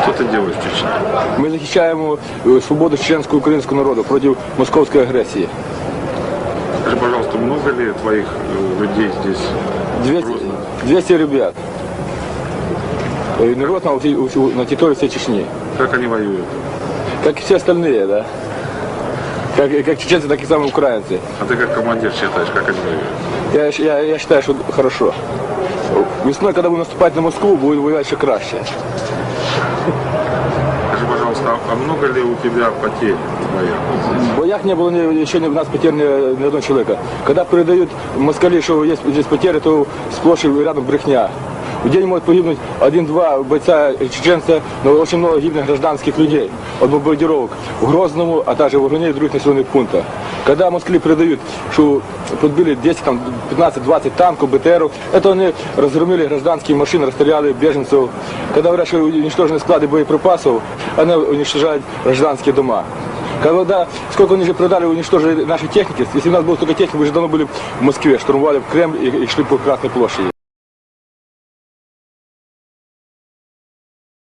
Что ты делаешь в Чечне? Ми захищаємо е, свободу чеченського українського народу проти московської агресії. Скажи, пожалуйста, много ли твоих э, людей здесь? 200, 200 ребят. Э, Народ на, у- у- на территории всей Чечни. Как они воюют? Как и все остальные, да. Как, как чеченцы, так и сами украинцы. А ты как командир считаешь, как они воюют? Я, я, я считаю, что хорошо. Весной, когда будем наступать на Москву, будет воевать еще краще. Скажи, пожалуйста, а много ли у тебя потерь в боях? В боях не было ни, еще ни у нас потерь ни, ни одного человека. Когда передают москали, что есть здесь потери, то сплошь рядом брехня. В день может погибнуть один-два бойца чеченца, но очень много гибнет гражданских людей от бомбардировок в Грозному, а также в Огне и других населенных пунктах. Когда москали передают, что подбили 10, там, 15-20 танков, БТРов, это они разгромили гражданские машины, расстреляли беженцев. Когда говорят, что уничтожены склады боеприпасов, они уничтожают гражданские дома. Когда, сколько они же продали, уничтожили наши техники, если у нас было столько техники, мы же давно были в Москве, штурмовали в Кремль и, и шли по Красной площади.